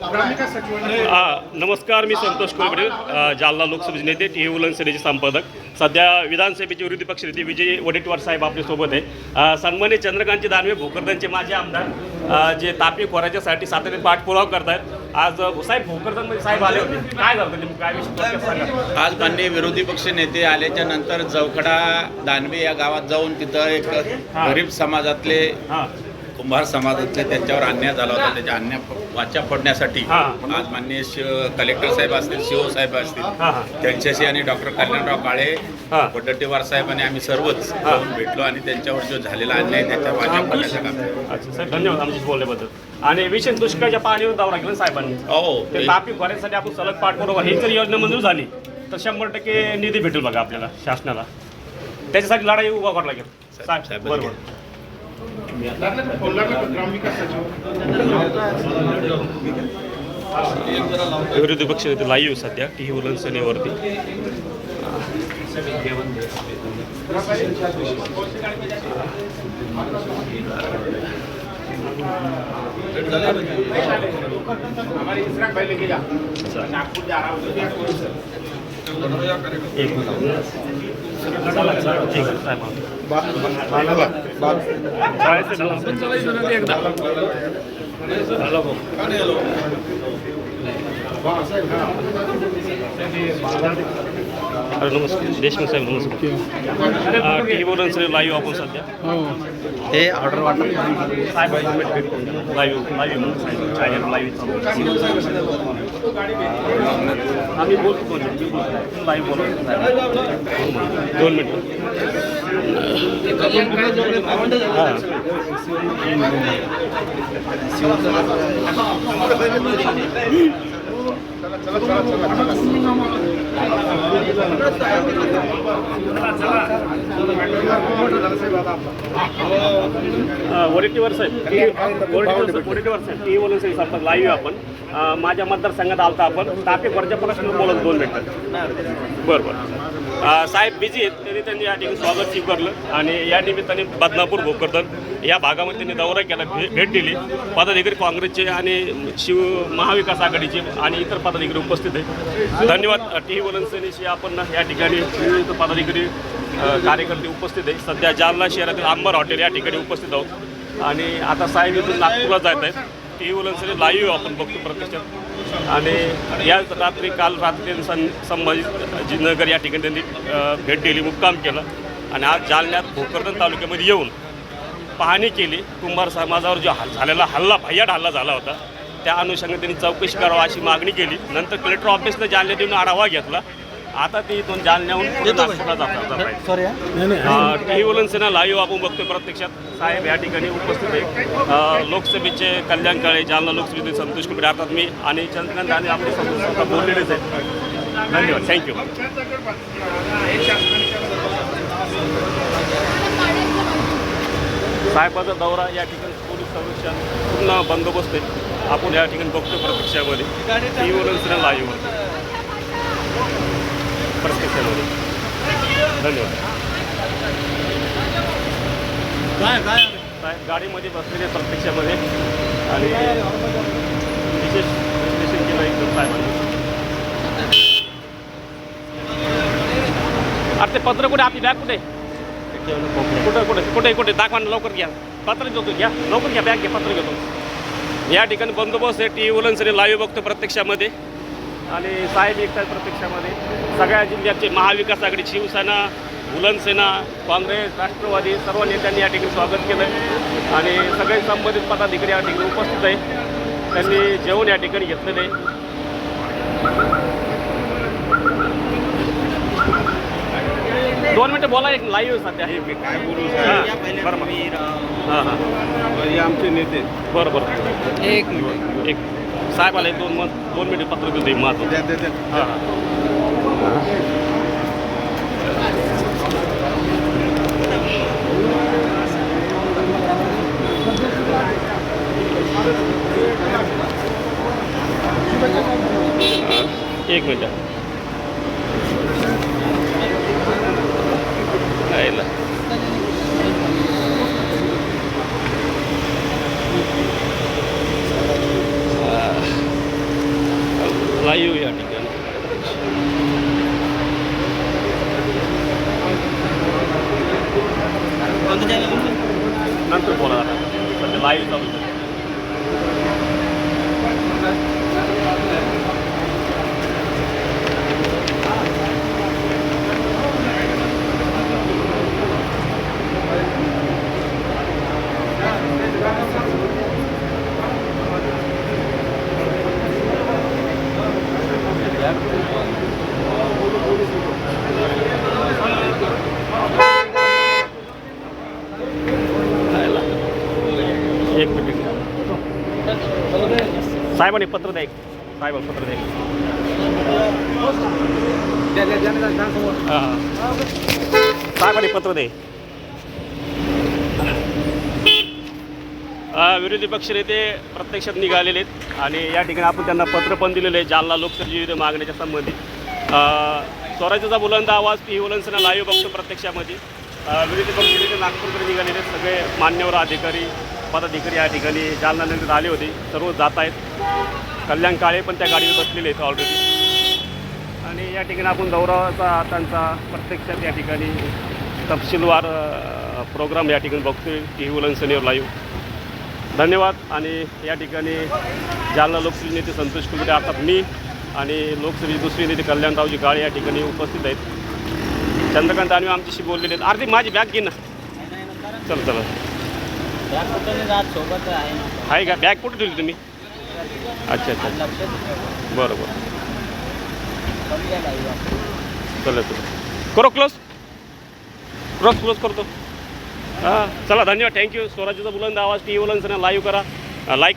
हा, नमस्कार मी संतोष कोलकडे अ, जालना लोकसभेचे नेते टी. व्ही उलन सेनेचे संपादक. सध्या विधानसभेचे विरोधी पक्षनेते विजय वडेट्टीवार साहेब आपल्यासोबत आहे. सन्मान्य चंद्रकांतचे दानवे भोकरदनचे माझे आमदार जे तापी खोऱ्याच्यासाठी सातत्याने पाठपुरावा करतायत. आज साहेब भोकरदनमध्ये साहेब आले होते. काय झालं काय विषय आज मान्य विरोधी पक्ष नेते आल्याच्यानंतर जवखडा दानवे या गावात जाऊन तिथं एक गरीब समाजातले हां. कुंभार समाजातले त्यांच्यावर अन्याय झाला होता त्याच्या अन्याय वाचा फोडण्यासाठी हा. आज माननीय शिव कलेक्टर साहेब असतील शिव साहेब असतील हा, हा. त्यांच्याशी आणि डॉक्टर कल्याणराव काळे हा. वडट्टीवार साहेब आणि आम्ही सर्वच भेटलो आणि त्यांच्यावर जो झालेला अन्याय त्याच्या वाचा फोडण्याचं काम केलं. अच्छा साहेब धन्यवाद आमच्याशी बोलल्याबद्दल. आणि विशेष दुष्काळच्या पाणीवर दौरा केला साहेबांनी. हो ते ते- तापी खोऱ्यासाठी आपण सलग पाठपुरावा ही जर योजना मंजूर झाली तर शंभर टक्के निधी भेटेल बघा आपल्याला शासनाला. त्याच्यासाठी लढाई उभा करावा लागेल. साहेब साहेब, बरोबर. विरोधी पक्ष नेते लाईव्ह सध्या. टी व्ही उलन सेनेवरती. एक अरे नमस्कार. देशमुख साहेब नमस्कार टी व्ही उलन लाईव्ह आपण सध्या ते ऑर्डर वाटत लाईव्ह लाईव्ह म्हणून चॅनल लाईव्ह आम्ही बोलतो लाईव्ह बोलतो दोन मिनटं हां वडेट्टीवर साहेब वडेट्टीवर साहेब टी बोलून साहेब संपर्क लाईव्ह आपण. माझ्या मतदारसंघात आलता आपण. तापे वरच्या प्रश्न बोलत दोन मिनटं. बरं बरं. साहेब बिझी आहेत तरी त्यांनी या ठिकाणी स्वागत स्वीकारलं आणि या निमित्ताने बदनापूर भोकरदन या भागामध्ये त्यांनी दौरा केला भे- भेट दिली. पदाधिकारी काँग्रेसचे आणि शिव महाविकास आघाडीचे आणि इतर पदाधिकारी उपस्थित आहे धन्यवाद टी. व्ही वलनसेनेशी आपण या ठिकाणी विविध पदाधिकारी कार्यकर्ते उपस्थित आहे सध्या जालना शहरातील आंबर हॉटेल या ठिकाणी उपस्थित आहोत. आणि आता साहेब इथून नागपूरला जात आहेत. टी. व्ही वलनसेने लाईव्ह आपण बघतो प्रत्यक्षात. आणि याच रात्री काल रात्री सं संभाजीनगर या ठिकाणी त्यांनी भेट दिली मुक्काम केलं. आणि आज जालन्यात भोकरदन तालुक्यामध्ये येऊन पाहणी केली. कुंभार समाजावर जो हल झालेला हल्ला भय्याड हल्ला झाला होता त्या अनुषंगाने त्यांनी चौकशी करावा अशी मागणी केली. नंतर कलेक्टर ऑफिसनं जालन्यात येऊन आढावा घेतला. आता ते इथून जालन्याहून पुढे नागपूरला जातात. टी व्ही वलनसेना लाईव्ह आपण बघतोय प्रत्यक्षात. साहेब या ठिकाणी उपस्थित आहे लोकसभेचे कल्याण काळे जालना लोकसभेचे संतोष कुमार अर्थात मी आणि चंद्रकांत आणि आपले संतोष बोललेलेच आहेत. धन्यवाद. थँक्यू साहेबाचा दौरा या ठिकाणी पोलीस संरक्षण पूर्ण बंदोबस्त आहे. आपण या ठिकाणी बघतोय प्रत्यक्षामध्ये. टी व्ही वलनसेना लाईव्ह प्रत्यक्षामध्ये. धन्यवाद. साहेब गाडीमध्ये बसलेले प्रत्यक्षामध्ये. आणि विशेष विश्लेषण केलं एकदम साहेबांनी. अरे ते पत्र कुठे? आपली बॅग कुठे? कुठं कुठे कुठे कुठे? दाखवा लवकर घ्या. पत्र घेतो घ्या. लवकर घ्या बॅग घ्या पत्र घेतो. या ठिकाणी बंदोबस्त आहे टी व्ही लाईव्ह बघतो प्रत्यक्षामध्ये. आणि साहेब एक आहेत प्रत्यक्षामध्ये सगळ्या जिल्ह्याचे महाविकास आघाडी शिवसेना मुलनसेना काँग्रेस राष्ट्रवादी सर्व नेत्यांनी या ठिकाणी स्वागत केलं आणि सगळे संबंधित पदाधिकारी या ठिकाणी उपस्थित आहे त्यांनी जेवण या ठिकाणी घेतलेलं आहे. दोन मिनटं बोला एक लाईव्ह सध्या. काय बोलू हां. बरं हां हां. हे आमचे नेते. बरं बरं. एक मिनिट. एक साहेबाला एक दोन मत दोन मिनिट पत्र देतो महत्त्व द्या, द्या, द्या. हां हां एक मिनिट यायला लाईव्ह या ठिकाणी नंतर बोला सध्या लाईव्ह चालू आहे. एक मिनिट. साहेबांनी पत्र द्या एक. साहेब पत्र द्या एक. साहेबांनी पत्र दे विरोधी पक्षनेते प्रत्यक्षात निघालेले आहेत आणि या ठिकाणी आपण त्यांना पत्र पण दिलेलं आहे जालना लोकसभेच्या विविध मागण्याच्या संबंधित स्वराज्याचा बुलंद आवाज पी उलंसना लाईव्ह बघतो प्रत्यक्षामध्ये. विरोधी पक्षनेते नागपूरकडे निघालेले आहेत. सगळे मान्यवर अधिकारी पदाधिकारी या ठिकाणी जालना नगरीत आले होते. सर्व जात आहेत. कल्याण काळे पण त्या गाडीवर बसलेले आहेत ऑलरेडी आणि या ठिकाणी आपण दौराचा त्यांचा प्रत्यक्षात या ठिकाणी तपशीलवार प्रोग्राम या ठिकाणी बघतोय. टी व्ही वलनसेनेवर लाईव्ह धन्यवाद. आणि या ठिकाणी जालना लोकसभा नेते संतोष कुलटे अर्थात मी आणि लोकसभेचे दुसरे नेते कल्याणरावजी काळे या ठिकाणी उपस्थित आहेत. चंद्रकांत आणि आमच्याशी बोललेले आहेत. अर्धी माझी बॅग घे ना. चल चला. सोबत आहे. ना आहे का? बॅग कुठे ठेवली तुम्ही? अच्छा अच्छा. बरं बरं. चला चला. करो क्लोज क्लोज क्लोज करतो. हां चला धन्यवाद. थँक्यू स्वराज्याचा बुलंद आवाज टी व्ही लाईव्ह करा. लाईक